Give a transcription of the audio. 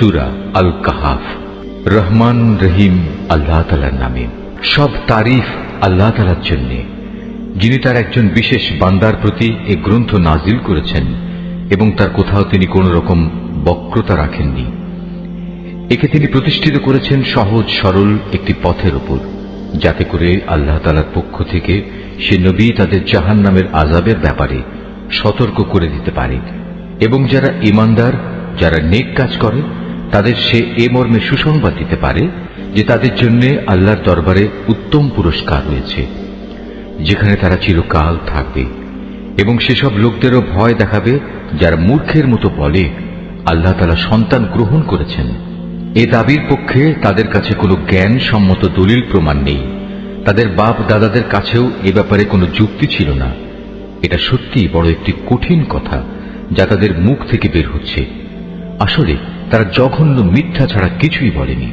সুরা আল কাহাফ রহমান রহিম আল্লাহ তালার নামে। সব তারিফ আল্লাহ তালার জন্যে। যিনি তার একজন বিশেষ বান্দার প্রতি এ গ্রন্থ নাজিল করেছেন এবং তার কোথাও তিনি কোন রকম বক্রতা রাখেননি। একে তিনি প্রতিষ্ঠিত করেছেন সহজ সরল একটি পথের ওপর যাতে করে আল্লাহ তালার পক্ষ থেকে সে নবী তাদের জাহান নামের আজাবের ব্যাপারে সতর্ক করে দিতে পারে। এবং যারা ইমানদার যারা নেক কাজ করে তাদের সে এ মর্মে সুসংবাদ দিতে পারে যে তাদের জন্য আল্লাহর দরবারে উত্তম পুরস্কার রয়েছে, যেখানে তারা চিরকাল থাকবে। এবং সেসব লোকদেরও ভয় দেখাবে যারা মূর্খের মতো বলে আল্লাহ তালা সন্তান গ্রহণ করেছেন। এ দাবির পক্ষে তাদের কাছে কোনো জ্ঞান সম্মত দলিল প্রমাণ নেই। তাদের বাপ দাদাদের কাছেও এ ব্যাপারে কোনো যুক্তি ছিল না। এটা সত্যি বড় একটি কঠিন কথা যা তাদের মুখ থেকে বের হচ্ছে। আসলে তারা জঘন্য মিথ্যা ছাড়া কিছুই বলেনি।